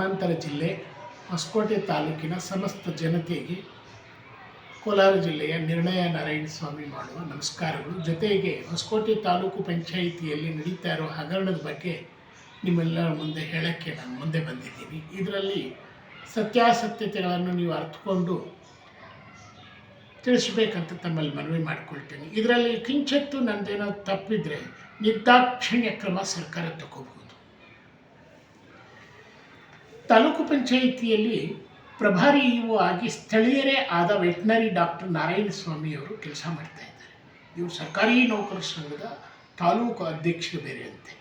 ಗ್ರಾಮಾಂತರ ಜಿಲ್ಲೆ ಹೊಸಕೋಟೆ ತಾಲೂಕಿನ ಸಮಸ್ತ ಜನತೆಗೆ ಕೋಲಾರ ಜಿಲ್ಲೆಯ ನಿರ್ಣಯ ನಾರಾಯಣ ಸ್ವಾಮಿ ಮಾಡುವ ನಮಸ್ಕಾರಗಳು. ಜೊತೆಗೆ ಹೊಸಕೋಟೆ ತಾಲೂಕು ಪಂಚಾಯಿತಿಯಲ್ಲಿ ನಡೀತಾ ಇರೋ ಹಗರಣದ ಬಗ್ಗೆ ನಿಮ್ಮೆಲ್ಲರ ಮುಂದೆ ಹೇಳೋಕ್ಕೆ ನಾನು ಮುಂದೆ ಬಂದಿದ್ದೀನಿ. ಇದರಲ್ಲಿ ಸತ್ಯಾಸತ್ಯತೆಗಳನ್ನು ನೀವು ಅರ್ಥಕೊಂಡು ತಿಳಿಸ್ಬೇಕಂತ ತಮ್ಮಲ್ಲಿ ಮನವಿ ಮಾಡಿಕೊಳ್ತೀನಿ. ಇದರಲ್ಲಿ ಕಿಂಚತ್ತು ನಂದೇನೋ ತಪ್ಪಿದ್ರೆ ನಿರ್ದಾಕ್ಷಿಣ್ಯ ಕ್ರಮ ಸರ್ಕಾರ ತಗೋಬಹುದು. ತಾಲೂಕು ಪಂಚಾಯಿತಿಯಲ್ಲಿ ಪ್ರಭಾರಿ ಇವು ಆಗಿ ಸ್ಥಳೀಯರೇ ಆದ ವೆಟ್ನರಿ ಡಾಕ್ಟರ್ ನಾರಾಯಣ ಸ್ವಾಮಿಯವರು ಕೆಲಸ ಮಾಡ್ತಾ ಇದ್ದಾರೆ. ಇವರು ಸರ್ಕಾರಿ ನೌಕರ ಸಂಘದ ತಾಲೂಕು ಅಧ್ಯಕ್ಷರು ಬೇರೆ ಅಂತೆ.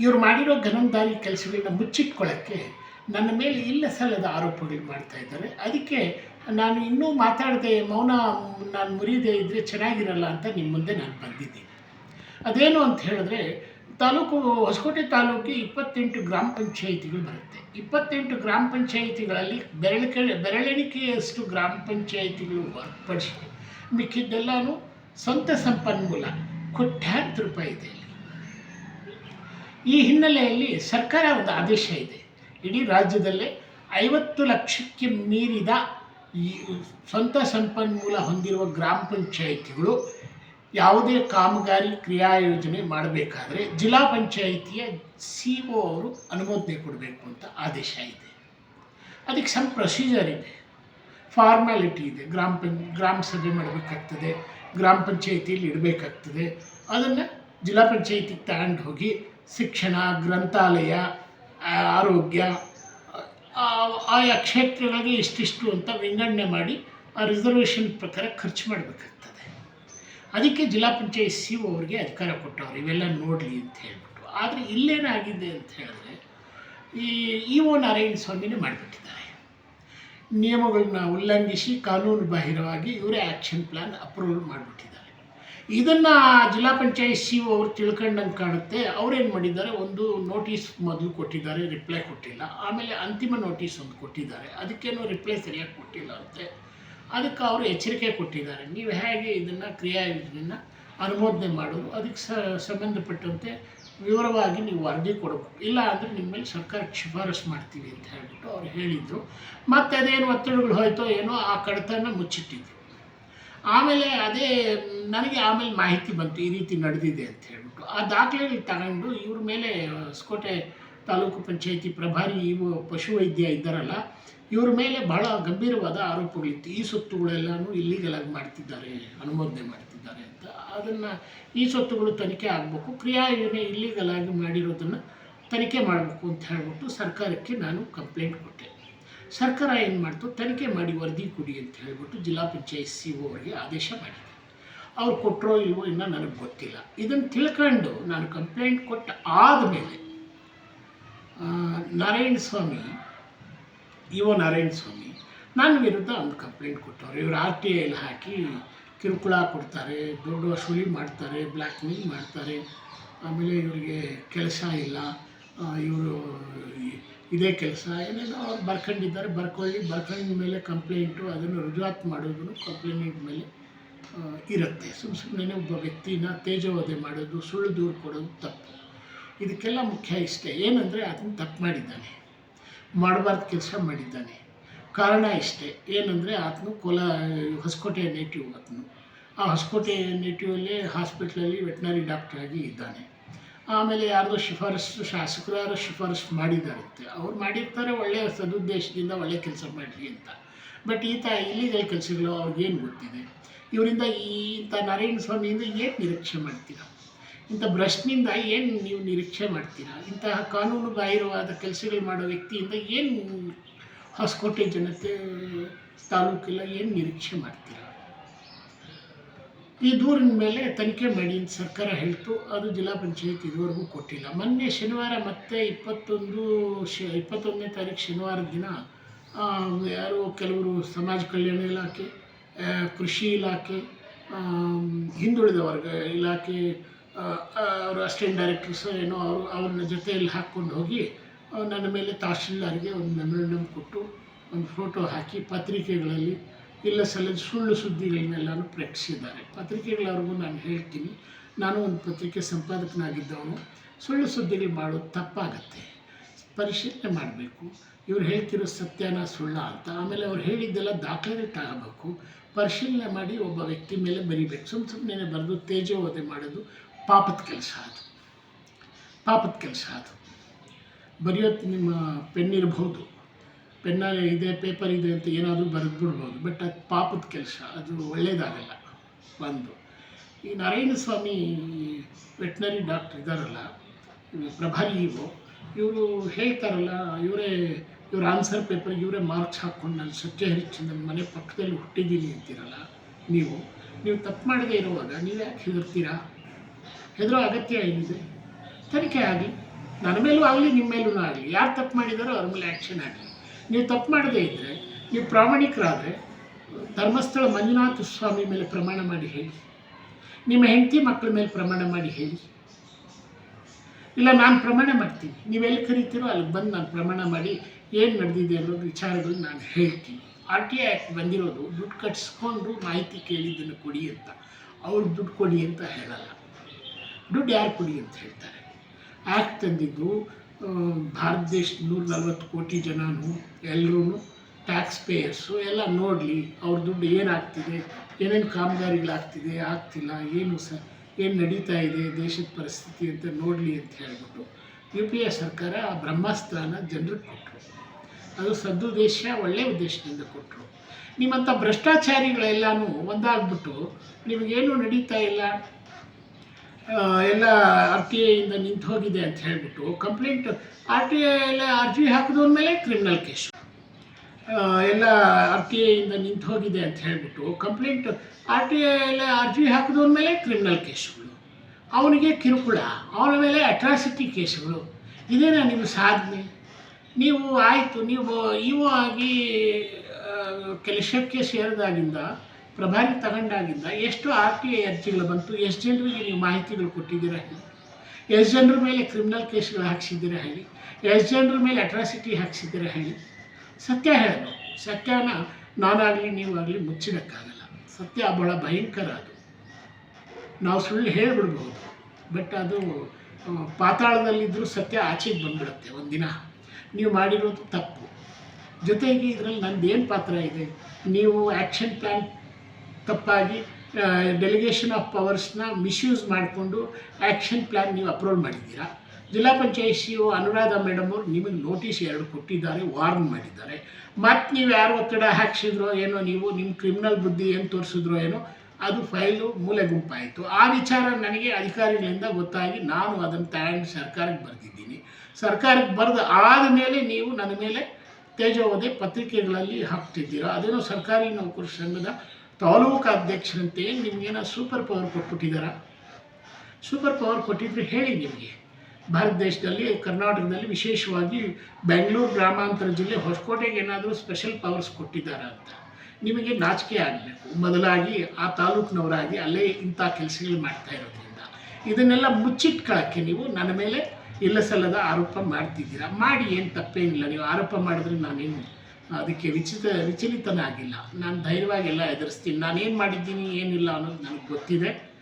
ಇವರು ಮಾಡಿರೋ ಘನಂದಾರಿ ಕೆಲಸಗಳನ್ನ ಮುಚ್ಚಿಟ್ಕೊಳ್ಳೋಕ್ಕೆ ನನ್ನ ಮೇಲೆ ಇಲ್ಲ ಸಲ್ಲದ ಆರೋಪಗಳು ಮಾಡ್ತಾ ಇದ್ದಾರೆ. ಅದಕ್ಕೆ ನಾನು ಇನ್ನೂ ಮಾತಾಡದೆ ಮೌನ ನಾನು ಮುರಿಯದೇ ಇದ್ದರೆ ಚೆನ್ನಾಗಿರಲ್ಲ ಅಂತ ನಿಮ್ಮ ಮುಂದೆ ನಾನು ಬಂದಿದ್ದೀನಿ. ಅದೇನು ಅಂತ ಹೇಳಿದ್ರೆ ತಾಲೂಕು ಹೊಸಕೋಟೆ ತಾಲೂಕಿಗೆ ಇಪ್ಪತ್ತೆಂಟು ಗ್ರಾಮ ಪಂಚಾಯಿತಿಗಳು ಬರುತ್ತೆ. ಇಪ್ಪತ್ತೆಂಟು ಗ್ರಾಮ ಪಂಚಾಯಿತಿಗಳಲ್ಲಿ ಬೆರಳಿಕೆ ಬೆರಳೆಣಿಕೆಯಷ್ಟು ಗ್ರಾಮ ಪಂಚಾಯಿತಿಗಳು ಹೊರತುಪಡಿಸಿ ಮಿಕ್ಕಿದ್ದೆಲ್ಲನೂ ಸ್ವಂತ ಸಂಪನ್ಮೂಲ, ಕೋಟ್ಯಾಂತರ ರೂಪಾಯಿ ಇದೆ ಇಲ್ಲಿ. ಈ ಹಿನ್ನೆಲೆಯಲ್ಲಿ ಸರ್ಕಾರ ಒಂದು ಆದೇಶ ಇದೆ. ಇಡೀ ರಾಜ್ಯದಲ್ಲೇ ಐವತ್ತು ಲಕ್ಷಕ್ಕೆ ಮೀರಿದ ಈ ಸ್ವಂತ ಸಂಪನ್ಮೂಲ ಹೊಂದಿರುವ ಗ್ರಾಮ ಪಂಚಾಯಿತಿಗಳು ಯಾವುದೇ ಕಾಮಗಾರಿ, ಕ್ರಿಯಾ ಯೋಜನೆ ಮಾಡಬೇಕಾದ್ರೆ ಜಿಲ್ಲಾ ಪಂಚಾಯಿತಿಯ ಸಿ ಒ ಅವರು ಅನುಮೋದನೆ ಕೊಡಬೇಕು ಅಂತ ಆದೇಶ ಇದೆ. ಅದಕ್ಕೆ ಸಮ್ ಪ್ರೊಸೀಜರ್ ಇದೆ. ಫಾರ್ಮ್ಯಾಲಿಟಿ ಇದೆ. ಗ್ರಾಮ ಪಂ, ಗ್ರಾಮ ಸಭೆ ಮಾಡಬೇಕಾಗ್ತದೆ. ಗ್ರಾಮ ಪಂಚಾಯಿತಿಯಲ್ಲಿ ಇಡಬೇಕಾಗ್ತದೆ. ಅದನ್ನು ಜಿಲ್ಲಾ ಪಂಚಾಯಿತಿಗೆ ತಗೊಂಡು ಹೋಗಿ ಶಿಕ್ಷಣ, ಗ್ರಂಥಾಲಯ ಆರೋಗ್ಯ ಆಯಾ ಕ್ಷೇತ್ರಗಳಿಗೆ ಇಷ್ಟಿಷ್ಟು ಅಂತ ವಿಂಗಡಣೆ ಮಾಡಿ ಆ ರಿಸರ್ವೇಷನ್ ಪ್ರಕಾರ ಖರ್ಚು ಮಾಡಬೇಕಾಗ್ತದೆ. ಅದಕ್ಕೆ ಜಿಲ್ಲಾ ಪಂಚಾಯತ್ ಸಿ ಅವರಿಗೆ ಅಧಿಕಾರ ಕೊಟ್ಟವ್ರು. ಇವೆಲ್ಲ ನೋಡಲಿ ಅಂತ ಹೇಳ್ಬಿಟ್ಟು. ಆದರೆ ಇಲ್ಲೇನಾಗಿದೆ ಅಂತ ಹೇಳಿದ್ರೆ ಈ ಇ ಒ ನಾರಾಯಣ ಸ್ವಾಮಿನೇ ಮಾಡಿಬಿಟ್ಟಿದ್ದಾರೆ. ನಿಯಮಗಳನ್ನ ಉಲ್ಲಂಘಿಸಿ ಕಾನೂನು ಬಾಹಿರವಾಗಿ ಇವರೇ ಆ್ಯಕ್ಷನ್ ಪ್ಲ್ಯಾನ್ ಅಪ್ರೂವಲ್ ಮಾಡಿಬಿಟ್ಟಿದ್ದಾರೆ. ಇದನ್ನು ಜಿಲ್ಲಾ ಪಂಚಾಯತ್ ಸಿ ಅವರು ತಿಳ್ಕೊಂಡಂಗೆ ಕಾಣುತ್ತೆ. ಅವ್ರೇನು ಮಾಡಿದ್ದಾರೆ? ಒಂದು ನೋಟಿಸ್ ಮೊದಲು ಕೊಟ್ಟಿದ್ದಾರೆ, ರಿಪ್ಲೈ ಕೊಟ್ಟಿಲ್ಲ. ಆಮೇಲೆ ಅಂತಿಮ ನೋಟಿಸ್ ಒಂದು ಕೊಟ್ಟಿದ್ದಾರೆ. ಅದಕ್ಕೇನು ರಿಪ್ಲೈ ಸರಿಯಾಗಿ ಕೊಟ್ಟಿಲ್ಲ ಅಂತೆ. ಅದಕ್ಕೆ ಅವರು ಎಚ್ಚರಿಕೆ ಕೊಟ್ಟಿದ್ದಾರೆ. ನೀವು ಹೇಗೆ ಇದನ್ನು ಕ್ರಿಯಾ ಯೋಜನೆಯನ್ನು ಅನುಮೋದನೆ ಮಾಡೋದು, ಅದಕ್ಕೆ ಸಂಬಂಧಪಟ್ಟಂತೆ ವಿವರವಾಗಿ ನೀವು ವರದಿ ಕೊಡಬೇಕು. ಇಲ್ಲ ಅಂದರೆ ನಿಮ್ಮ ಮೇಲೆ ಸರ್ಕಾರ ಶಿಫಾರಸು ಮಾಡ್ತೀವಿ ಅಂತ ಹೇಳಿಬಿಟ್ಟು ಅವ್ರು ಹೇಳಿದರು. ಮತ್ತು ಅದೇನು ಒತ್ತಡಗಳು ಹೋಯ್ತೋ ಏನೋ ಆ ಕಡತನ ಮುಚ್ಚಿಟ್ಟಿದ್ರು. ಆಮೇಲೆ ಅದೇ, ನನಗೆ ಆಮೇಲೆ ಮಾಹಿತಿ ಬಂತು, ಈ ರೀತಿ ನಡೆದಿದೆ ಅಂತ ಹೇಳ್ಬಿಟ್ಟು. ಆ ದಾಖಲೆಗಳು ತಗೊಂಡು ಇವ್ರ ಮೇಲೆ ಹೊಸಕೋಟೆ ತಾಲೂಕು ಪಂಚಾಯಿತಿ ಪ್ರಭಾರಿ ಇವು ಪಶುವೈದ್ಯ ಇದ್ದಾರಲ್ಲ ಇವ್ರ ಮೇಲೆ ಬಹಳ ಗಂಭೀರವಾದ ಆರೋಪಗಳಿತ್ತು. ಈ ಸೊತ್ತುಗಳೆಲ್ಲನೂ ಇಲ್ಲಿಗಲಾಗಿ ಮಾಡ್ತಿದ್ದಾರೆ, ಅನುಮೋದನೆ ಮಾಡ್ತಿದ್ದಾರೆ ಅಂತ. ಅದನ್ನು ಈ ಸೊತ್ತುಗಳು ತನಿಖೆ ಆಗಬೇಕು. ಕ್ರಿಯಾ ಯೋಜನೆ ಇಲ್ಲಿಗಲಾಗಿ ಮಾಡಿರೋದನ್ನು ತನಿಖೆ ಮಾಡಬೇಕು ಅಂತ ಹೇಳ್ಬಿಟ್ಟು ಸರ್ಕಾರಕ್ಕೆ ನಾನು ಕಂಪ್ಲೇಂಟ್ ಕೊಟ್ಟೆ. ಸರ್ಕಾರ ಏನು ಮಾಡ್ತು? ತನಿಖೆ ಮಾಡಿ ವರದಿ ಕೊಡಿ ಅಂತ ಹೇಳಿಬಿಟ್ಟು ಜಿಲ್ಲಾ ಪಂಚಾಯತ್ ಸಿ ಅವರಿಗೆ ಆದೇಶ ಮಾಡಿದೆ. ಅವ್ರು ಕೊಟ್ಟರೋ ಇಲ್ವೋ ಇನ್ನೂ ನನಗೆ ಗೊತ್ತಿಲ್ಲ. ಇದನ್ನು ತಿಳ್ಕೊಂಡು ನಾನು ಕಂಪ್ಲೇಂಟ್ ಕೊಟ್ಟ ಆದಮೇಲೆ ನಾರಾಯಣ ಸ್ವಾಮಿ ಇ ಒ ನಾರಾಯಣ ಸ್ವಾಮಿ. ನನ್ನ ವಿರುದ್ಧ ಒಂದು ಕಂಪ್ಲೇಂಟ್ ಕೊಟ್ಟವ್ರು. ಇವರು ಆರ್ ಟಿ ಐಲಿ ಹಾಕಿ ಕಿರುಕುಳ ಕೊಡ್ತಾರೆ, ದೊಡ್ಡ ವಸೂಲಿ ಮಾಡ್ತಾರೆ ಬ್ಲ್ಯಾಕ್ ಮೇಲ್ ಮಾಡ್ತಾರೆ. ಆಮೇಲೆ ಇವರಿಗೆ ಕೆಲಸ ಇಲ್ಲ. ಇವರು ಇದೇ ಕೆಲಸ. ಏನೇನೋ ಅವ್ರು ಬರ್ಕೊಂಡಿದ್ದಾರೆ, ಬರ್ಕೊಳ್ಳಿ ಬರ್ಕೊಂಡ ಮೇಲೆ ಕಂಪ್ಲೇಂಟು ಅದನ್ನು ರುಜುವಾತು ಮಾಡೋದು ಕಂಪ್ಲೇಂಟ್ ಮೇಲೆ ಇರುತ್ತೆ. ಸುಮ್ಮ ಸುಮ್ಮನೆ ಒಬ್ಬ ವ್ಯಕ್ತಿನ ತೇಜೋವಧೆ ಮಾಡೋದು, ಸುಳ್ಳು ದೂರು ಕೊಡೋದು ತಪ್ಪು. ಇದಕ್ಕೆಲ್ಲ ಮುಖ್ಯ ಇಷ್ಟೇ. ಏನಂದರೆ ಅದನ್ನು ತಪ್ಪು ಮಾಡಿದ್ದಾನೆ. ಮಾಡಬಾರ್ದು ಕೆಲಸ ಮಾಡಿದ್ದಾನೆ. ಕಾರಣ ಇಷ್ಟೇ. ಏನಂದರೆ ಆತನು ಕೋಲ ಹೊಸಕೋಟೆ ನೇಟಿವ್ ಆತನು. ಆ ಹೊಸಕೋಟೆ ನೇಟಿವಲ್ಲೇ ಹಾಸ್ಪಿಟ್ಲಲ್ಲಿ ವೆಟ್ನರಿ ಡಾಕ್ಟರ್ ಆಗಿ ಇದ್ದಾನೆ. ಆಮೇಲೆ ಯಾರ್ದೋ ಶಿಫಾರಸು ಶಾಸಕರು ಯಾರೋ ಶಿಫಾರಸು ಮಾಡಿದ್ದಾರಂತೆ. ಅವ್ರು ಮಾಡಿರ್ತಾರೆ ಒಳ್ಳೆಯ ಸದುದ್ದೇಶದಿಂದ ಒಳ್ಳೆಯ ಕೆಲಸ ಮಾಡಿರಿ ಅಂತ. ಬಟ್ ಈತ ಇಲ್ಲಿಗಲ್ ಕೆಲಸಗಳು ಅವ್ರಿಗೇನು ಗೊತ್ತಿದೆ? ಇವರಿಂದ ಈ ಇಂಥ ನಾರಾಯಣ ಸ್ವಾಮಿಯಿಂದ ಏನು ನಿರೀಕ್ಷೆ ಮಾಡ್ತೀರಾ? ಇಂಥ ಭ್ರಷ್ಟ್ನಿಂದ ಏನು ನೀವು ನಿರೀಕ್ಷೆ ಮಾಡ್ತೀರಾ? ಇಂತಹ ಕಾನೂನು ಬಾಹಿರವಾದ ಕೆಲಸಗಳು ಮಾಡೋ ವ್ಯಕ್ತಿಯಿಂದ ಏನು ಹೊಸಕೋಟೆ ಜನತೆ, ತಾಲೂಕೆಲ್ಲ ಏನು ನಿರೀಕ್ಷೆ ಮಾಡ್ತೀರಾ? ಈ ದೂರಿನ ಮೇಲೆ ತನಿಖೆ ಮಾಡಿ ಅಂತ ಸರ್ಕಾರ ಹೇಳ್ತು. ಅದು ಜಿಲ್ಲಾ ಪಂಚಾಯತ್ ಇದುವರೆಗೂ ಕೊಟ್ಟಿಲ್ಲ. ಮೊನ್ನೆ ಶನಿವಾರ ಮತ್ತೆ ಇಪ್ಪತ್ತೊಂದು ಶ, ಇಪ್ಪತ್ತೊಂದನೇ ತಾರೀಕು ಶನಿವಾರದ ದಿನ ಯಾರು ಕೆಲವರು ಸಮಾಜ ಕಲ್ಯಾಣ ಇಲಾಖೆ ಕೃಷಿ ಇಲಾಖೆ ಹಿಂದುಳಿದ ವರ್ಗ ಇಲಾಖೆ ಅವರು ಅಸಿಸ್ಟೆಂಟ್ ಡೈರೆಕ್ಟರ್ಸ್ ಏನೋ ಅವರು ಅವ್ರನ್ನ ಜೊತೆಯಲ್ಲಿ ಹಾಕ್ಕೊಂಡು ಹೋಗಿ ನನ್ನ ಮೇಲೆ ತಹಶೀಲ್ದಾರ್ಗೆ ಒಂದು ಮೆಮೊರಂಡಮ್ ಕೊಟ್ಟು, ಒಂದು ಫೋಟೋ ಹಾಕಿ ಪತ್ರಿಕೆಗಳಲ್ಲಿ ಇಲ್ಲ ಸಲ ಸುಳ್ಳು ಸುದ್ದಿಗಳನ್ನೆಲ್ಲನೂ ಪ್ರಕಟಿಸಿದ್ದಾರೆ. ಪತ್ರಿಕೆಗಳವ್ರಿಗೂ ನಾನು ಹೇಳ್ತೀನಿ, ನಾನು ಒಂದು ಪತ್ರಿಕೆ ಸಂಪಾದಕನಾಗಿದ್ದವನು, ಸುಳ್ಳು ಸುದ್ದಿಗಳು ಮಾಡೋದು ತಪ್ಪಾಗತ್ತೆ, ಪರಿಶೀಲನೆ ಮಾಡಬೇಕು. ಇವ್ರು ಹೇಳ್ತಿರೋ ಸತ್ಯನ ಸುಳ್ಳ ಅಂತ, ಆಮೇಲೆ ಅವ್ರು ಹೇಳಿದ್ದೆಲ್ಲ ದಾಖಲೆ ತಗೋಬೇಕು ಪರಿಶೀಲನೆ ಮಾಡಿ ಒಬ್ಬ ವ್ಯಕ್ತಿ ಮೇಲೆ ಬರೀಬೇಕು. ಸುಮ್ಮ ಸುಮ್ಮನೆ ಬರೆದು ತೇಜೋವಧೆ ಮಾಡೋದು ಪಾಪದ ಕೆಲಸ ಅದು. ಪಾಪದ ಕೆಲಸ ಅದು. ಬರೆಯೋದು ನಿಮ್ಮ ಪೆನ್ ಇರ್ಬೋದು. ಪೆನ್ನ ಇದೆ, ಪೇಪರ್ ಇದೆ ಅಂತ ಏನಾದರೂ ಬರೆದು ಬಿಡ್ಬೋದು. ಬಟ್ ಅದು ಪಾಪದ ಕೆಲಸ, ಅದು ಒಳ್ಳೆಯದಾಗಲ್ಲ ಒಂದು ಈ ನಾರಾಯಣ ಸ್ವಾಮಿ ವೆಟ್ನರಿ ಡಾಕ್ಟ್ರ್ ಇದ್ದಾರಲ್ಲ ಪ್ರಭಾರಿ ಇವು ಇವರು ಹೇಳ್ತಾರಲ್ಲ, ಇವರೇ, ಇವ್ರ ಆನ್ಸರ್ ಪೇಪರ್ ಇವರೇ ಮಾರ್ಕ್ಸ್ ಹಾಕ್ಕೊಂಡು ನಾನು ಸತ್ಯ ನನ್ನ ಮನೆ ಪಕ್ಕದಲ್ಲಿ ಹುಟ್ಟಿದ್ದೀನಿ ಅಂತೀರಲ್ಲ ನೀವು. ನೀವು ತಪ್ಪು ಮಾಡದೇ ಇರುವಾಗ ನೀವು ಯಾಕೆ ಹೆದರ್ತೀರಾ? ಹೆದರೋ ಅಗತ್ಯ ಏನಿದೆ? ತನಿಖೆ ಆಗಲಿ ನನ್ನ ಮೇಲೂ ಆಗಲಿ, ನಿಮ್ಮ ಮೇಲೂ ಆಗಲಿ, ಯಾರು ತಪ್ಪು ಮಾಡಿದಾರೋ ಅವ್ರ ಮೇಲೆ ಆ್ಯಕ್ಷನ್ ಆಗಲಿ. ನೀವು ತಪ್ಪು ಮಾಡದೇ ಇದ್ದರೆ ನೀವು ಪ್ರಾಮಾಣಿಕರಾದರೆ, ಧರ್ಮಸ್ಥಳ ಮಂಜುನಾಥ ಸ್ವಾಮಿ ಮೇಲೆ ಪ್ರಮಾಣ ಮಾಡಿ ಹೇಳಿ. ನಿಮ್ಮ ಹೆಂಡತಿ ಮಕ್ಕಳ ಮೇಲೆ ಪ್ರಮಾಣ ಮಾಡಿ ಹೇಳಿ. ಇಲ್ಲ, ನಾನು ಪ್ರಮಾಣ ಮಾಡ್ತೀನಿ. ನೀವೆಲ್ಲಿ ಕರಿತೀರೋ ಅಲ್ಲಿಗೆ ಬಂದು ನಾನು ಪ್ರಮಾಣ ಮಾಡಿ ಏನು ನಡೆದಿದೆ ಅನ್ನೋ ವಿಚಾರಗಳು ನಾನು ಹೇಳ್ತೀನಿ. ಆರ್ ಟಿ ಐ ಆ್ಯಕ್ಟ್ ಬಂದಿರೋದು ದುಡ್ಡು ಕಟ್ಸ್ಕೊಂಡು ಮಾಹಿತಿ ಕೇಳಿದ್ದನ್ನು ಕೊಡಿ ಅಂತ. ಅವ್ರು ದುಡ್ಡು ಕೊಡಿ ಅಂತ ಹೇಳಲ್ಲ. ದುಡ್ಡು ಯಾರು ಕೊಡಿ ಅಂತ ಹೇಳ್ತಾರೆ. ಆ್ಯಕ್ಟ್ ತಂದಿದ್ದು ಭಾರತ ದೇಶ ನೂರ ನಲ್ವತ್ತು ಕೋಟಿ ಜನನು ಎಲ್ಲರೂ ಟ್ಯಾಕ್ಸ್ ಪೇಯರ್ಸು ಎಲ್ಲ ನೋಡಲಿ, ಅವ್ರ ದುಡ್ಡು ಏನಾಗ್ತಿದೆ, ಏನೇನು ಕಾಮಗಾರಿಗಳಾಗ್ತಿದೆ, ಆಗ್ತಿಲ್ಲ, ಏನು ಸ, ಏನು ನಡೀತಾ ಇದೆ, ದೇಶದ ಪರಿಸ್ಥಿತಿ ಅಂತ ನೋಡಲಿ ಅಂತ ಹೇಳ್ಬಿಟ್ಟು ಯು ಪಿ ಎ ಸರ್ಕಾರ ಆ ಬ್ರಹ್ಮಾಸ್ತ್ರನ ಜನರಿಗೆ ಕೊಟ್ಟರು ಅದು ಸದುದ್ದೇಶ ಒಳ್ಳೆಯ ಉದ್ದೇಶದಿಂದ ಕೊಟ್ಟರು ನಿಮ್ಮಂಥ ಭ್ರಷ್ಟಾಚಾರಿಗಳೆಲ್ಲನೂ ಒಂದಾಗ್ಬಿಟ್ಟು ನಿಮಗೇನು ನಡೀತಾ ಇಲ್ಲ ಎಲ್ಲ ಆರ್ ಟಿ ಐಯಿಂದ ನಿಂತು ಹೋಗಿದೆ ಅಂತ ಹೇಳಿಬಿಟ್ಟು ಕಂಪ್ಲೇಂಟ್ ಆರ್ ಟಿ ಐ ಎಲ್ಲ ಅರ್ಜಿ ಹಾಕಿದ ಮೇಲೆ ಕ್ರಿಮಿನಲ್ ಕೇಸು ಎಲ್ಲ ಆರ್ ಟಿ ಐಯಿಂದ ನಿಂತು ಹೋಗಿದೆ ಅಂತ ಹೇಳಿಬಿಟ್ಟು ಕಂಪ್ಲೇಂಟ್ ಆರ್ ಟಿ ಐ ಎಲ್ಲ ಅರ್ಜಿ ಹಾಕಿದ ಮೇಲೆ ಕ್ರಿಮಿನಲ್ ಕೇಸುಗಳು ಅವನಿಗೆ ಕಿರುಕುಳ, ಅವನ ಮೇಲೆ ಅಟ್ರಾಸಿಟಿ ಕೇಸುಗಳು ಇದೇನಾ ನಿಮ್ಮ ಸಾಧನೆ? ನೀವು ಆಯಿತು, ನೀವು ಇವು ಆಗಿ ಕೆಲಸಕ್ಕೆ ಸೇರಿದಾಗಿಂದ ಪ್ರಭಾರಿ ತಗೊಂಡಾಗಿಂದ ಎಷ್ಟು ಆರ್ ಟಿ ಐ ಅರ್ಜಿಗಳು ಬಂತು, ಎಷ್ಟು ಜನರಿಗೆ ನೀವು ಮಾಹಿತಿಗಳು ಕೊಟ್ಟಿದ್ದೀರಾ ಹೇಳಿ. ಎಷ್ಟು ಜನರ ಮೇಲೆ ಕ್ರಿಮಿನಲ್ ಕೇಸ್ಗಳು ಹಾಕ್ಸಿದ್ದೀರಾ ಹೇಳಿ. ಎಷ್ಟು ಜನರ ಮೇಲೆ ಅಟ್ರಾಸಿಟಿ ಹಾಕ್ಸಿದ್ದೀರಾ ಹೇಳಿ. ಸತ್ಯ ಹೇಳೋದು. ಸತ್ಯನ ನಾನಾಗಲಿ ನೀವಾಗಲಿ ಮುಚ್ಚಿಡೋಕ್ಕಾಗಲ್ಲ. ಸತ್ಯ ಬಹಳ ಭಯಂಕರ ಅದು. ನಾವು ಸುಳ್ಳು ಹೇಳಿಬಿಡ್ಬೋದು. ಬಟ್ ಅದು ಪಾತಾಳದಲ್ಲಿದ್ದರೂ ಸತ್ಯ ಆಚೆಗೆ ಬಂದ್ಬಿಡುತ್ತೆ ಒಂದಿನ. ನೀವು ಮಾಡಿರೋದು ತಪ್ಪು. ಜೊತೆಗೆ ಇದರಲ್ಲಿ ನಂದು ಏನು ಪಾತ್ರ ಇದೆ? ನೀವು ಆ್ಯಕ್ಷನ್ ಪ್ಲ್ಯಾನ್ ತಪ್ಪಾಗಿ ಡೆಲಿಗೇಷನ್ ಆಫ್ ಪವರ್ಸ್ನ ಮಿಸ್ಯೂಸ್ ಮಾಡಿಕೊಂಡು ಆ್ಯಕ್ಷನ್ ಪ್ಲ್ಯಾನ್ ನೀವು ಅಪ್ರೂವ್ ಮಾಡಿದ್ದೀರಾ? Zilla panchayat C O Anuradha madam ಅವರು ನಿಮಗೆ ನೋಟಿಸ್ ಎರಡು ಕೊಟ್ಟಿದ್ದಾರೆ ವಾರ್ನ್ ಮಾಡಿದ್ದಾರೆ. ಮತ್ತು ನೀವು ಯಾರು ಒತ್ತಡ ಹಾಕ್ಸಿದ್ರೋ ಏನೋ ನೀವು ನಿಮ್ಮ ಕ್ರಿಮಿನಲ್ ಬುದ್ಧಿ ಏನು ತೋರಿಸಿದ್ರೋ ಏನೋ, ಅದು ಫೈಲು ಮೂಲೆ ಗುಂಪಾಯಿತು. ಆ ವಿಚಾರ ನನಗೆ ಅಧಿಕಾರಿಗಳಿಂದ ಗೊತ್ತಾಗಿ ನಾನು ಅದನ್ನು ತಗೊಂಡು ಸರ್ಕಾರಕ್ಕೆ ಬರೆದಿದ್ದೀನಿ. ಸರ್ಕಾರಕ್ಕೆ ಬರೆದು ಆದಮೇಲೆ ನೀವು ನನ್ನ ಮೇಲೆ ತೇಜೋವಧೆ ಪತ್ರಿಕೆಗಳಲ್ಲಿ ಹಾಕ್ತಿದ್ದೀರಾ? ಅದೇನೋ ಸರ್ಕಾರಿ ನೌಕರ ಸಂಘದ ತಾಲೂಕು ಅಧ್ಯಕ್ಷರಂತೆ ನಿಮಗೇನೋ ಸೂಪರ್ ಪವರ್ ಕೊಟ್ಬಿಟ್ಟಿದ್ದಾರಾ ಸೂಪರ್ ಪವರ್ ಕೊಟ್ಟಿದ್ರೆ ಹೇಳಿ ನಿಮಗೆ. ಭಾರತ ದೇಶದಲ್ಲಿ, ಕರ್ನಾಟಕದಲ್ಲಿ ವಿಶೇಷವಾಗಿ ಬೆಂಗಳೂರು ಗ್ರಾಮಾಂತರ ಜಿಲ್ಲೆ ಹೊಸಕೋಟೆಗೆ ಏನಾದರೂ ಸ್ಪೆಷಲ್ ಪವರ್ಸ್ ಕೊಟ್ಟಿದ್ದಾರೆ ಅಂತ. ನಿಮಗೆ ನಾಚಿಕೆ ಆಗಬೇಕು. ಮೊದಲಾಗಿ ಆ ತಾಲೂಕಿನವರಾಗಿ ಅಲ್ಲೇ ಇಂಥ ಕೆಲಸಗಳು ಮಾಡ್ತಾ ಇರೋದ್ರಿಂದ. ಇದನ್ನೆಲ್ಲ ಮುಚ್ಚಿಟ್ಕೊಳ್ಳೋಕ್ಕೆ ನೀವು ನನ್ನ ಮೇಲೆ ಇಲ್ಲ ಸಲ್ಲದ ಆರೋಪ ಮಾಡ್ತಿದ್ದೀರಾ? ಮಾಡಿ, ಏನು ತಪ್ಪೇನಿಲ್ಲ. ನೀವು ಆರೋಪ ಮಾಡಿದ್ರೆ ನಾನೇನು ಅದಕ್ಕೆ ವಿಚಿತ ವಿಚಲಿತನಾಗಿಲ್ಲ. ನಾನು ಧೈರ್ಯವಾಗಿ ಎಲ್ಲ ಎದುರಿಸ್ತೀನಿ. ಏನು ಮಾಡಿದ್ದೀನಿ ಏನಿಲ್ಲ ಅನ್ನೋದು ನನಗೆ ಗೊತ್ತಿದೆ.